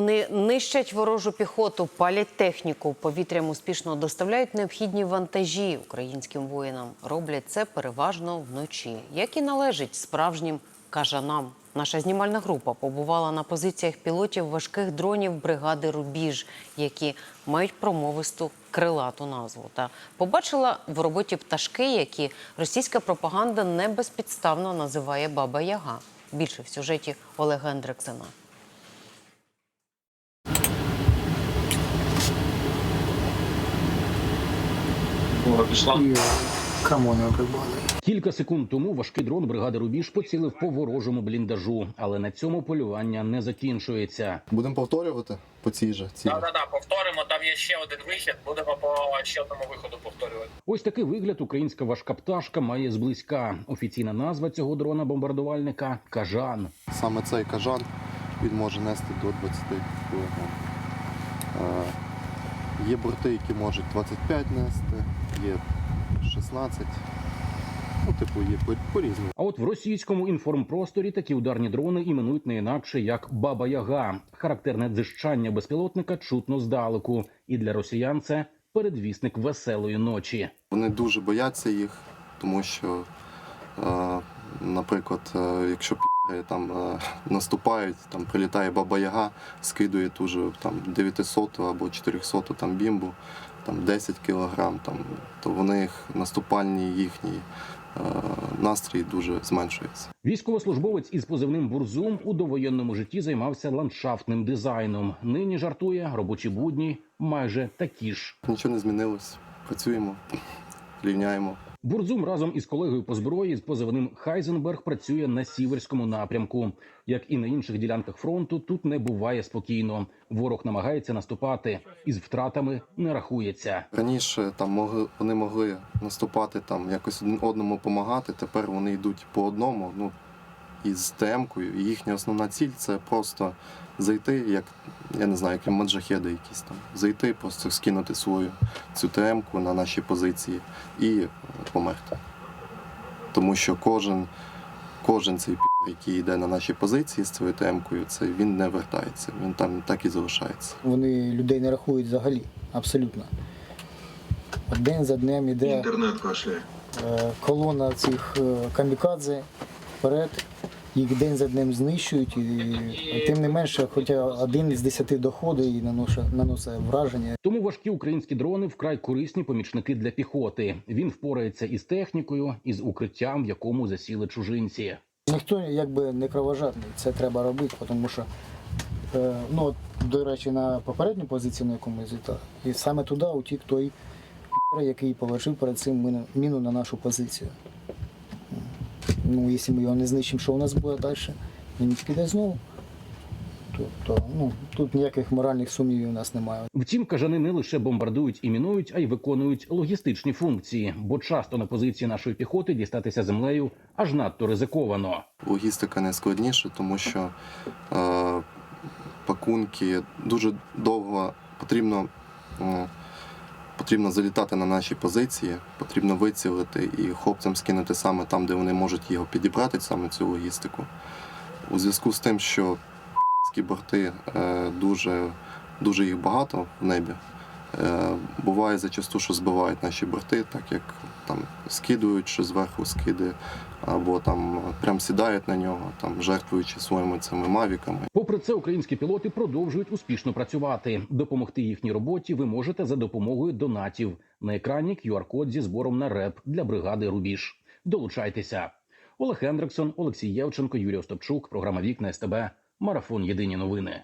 Вони нищать ворожу піхоту, палять техніку, повітрям успішно доставляють необхідні вантажі українським воїнам. Роблять це переважно вночі, як і належить справжнім кажанам. Наша знімальна група побувала на позиціях пілотів важких дронів бригади Рубіж, які мають промовисту крилату назву. Та побачила в роботі пташки, які російська пропаганда не безпідставно називає Баба Яга. Більше в сюжеті Олега Андрексена. О, пішла. І прибали. Кілька секунд тому важкий дрон бригади Рубіж поцілив по ворожому бліндажу, але на цьому полювання не закінчується. Будемо повторювати по цій же цілі. Так, так, так, повторимо. Там є ще один вихід. Будемо по ще одному виходу повторювати. Ось такий вигляд українська важка пташка має зблизька. Офіційна назва цього дрона бомбардувальника кажан. Саме цей кажан він може нести до 20 кг. Е, Є борти, які можуть 25 нести, є 16. Ну, типу, є по- по-різному. А от в російському інформпросторі такі ударні дрони іменують не інакше як Баба Яга. Характерне дзижчання безпілотника чутно здалеку. І для росіян це передвісник веселої ночі. Вони дуже бояться їх, тому що, е, наприклад, е, якщо пі***ї там е, наступають, там прилітає баба Яга, скидує ту же там 900 або 400 там бімбу, там 10 кілограм, там, то вони їх наступальні їхній е, настрій дуже зменшується. Військовослужбовець із позивним Бурзум у довоєнному житті займався ландшафтним дизайном. Нині жартує робочі будні майже такі ж. Нічого не змінилось. Працюємо, рівняємо. Бурзум разом із колегою по зброї з позивним Хайзенберг працює на сіверському напрямку. Як і на інших ділянках фронту, тут не буває спокійно. Ворог намагається наступати із втратами не рахується. Раніше там могли вони могли наступати там якось одному допомагати. Тепер вони йдуть по одному. Ну із темкою. І їхня основна ціль це просто зайти, як я не знаю, як маджахеди якісь там. Зайти, просто скинути свою цю темку на наші позиції і е, померти. Тому що кожен, кожен цей пі, який йде на наші позиції з цією темкою, це він не вертається. Він там так і залишається. Вони людей не рахують взагалі, абсолютно. День за днем іде Інтернет кашляє. е, колона цих е, камікадзе вперед. Їх день за днем знищують, і тим не менше, хоча один з десяти доходить і наносить враження. Тому важкі українські дрони вкрай корисні помічники для піхоти. Він впорається із технікою, із укриттям, в якому засіли чужинці. Ніхто якби не кровожадний, це треба робити, тому що, е, ну, до речі, на попередню позицію, на яку ми злітали, і саме туди утік той який положив перед цим міну на нашу позицію. Ну, якщо ми його не знищимо, що у нас буде далі? Він піде знову. Тобто, ну, тут ніяких моральних сумнівів у нас немає. Втім, кажани не лише бомбардують і мінують, а й виконують логістичні функції, бо часто на позиції нашої піхоти дістатися землею аж надто ризиковано. Логістика не складніша, тому що е, пакунки дуже довго потрібно, е, потрібно залітати на наші позиції, потрібно вицілити і хлопцям скинути саме там, де вони можуть його підібрати, саме цю логістику. У зв'язку з тим, що борти е, дуже, дуже їх багато в небі. Е, Буває зачасту, що збивають наші борти, так як там скидують, що зверху скиди, або там прям сідають на нього, там жертвуючи своїми цими мавіками. Попри це, українські пілоти продовжують успішно працювати. Допомогти їхній роботі ви можете за допомогою донатів. На екрані QR-код зі збором на реп для бригади Рубіж. Долучайтеся. Олег Хендриксон, Олексій Євченко, Юрій Остапчук. Програма Вікна СТБ. Марафон Єдині новини.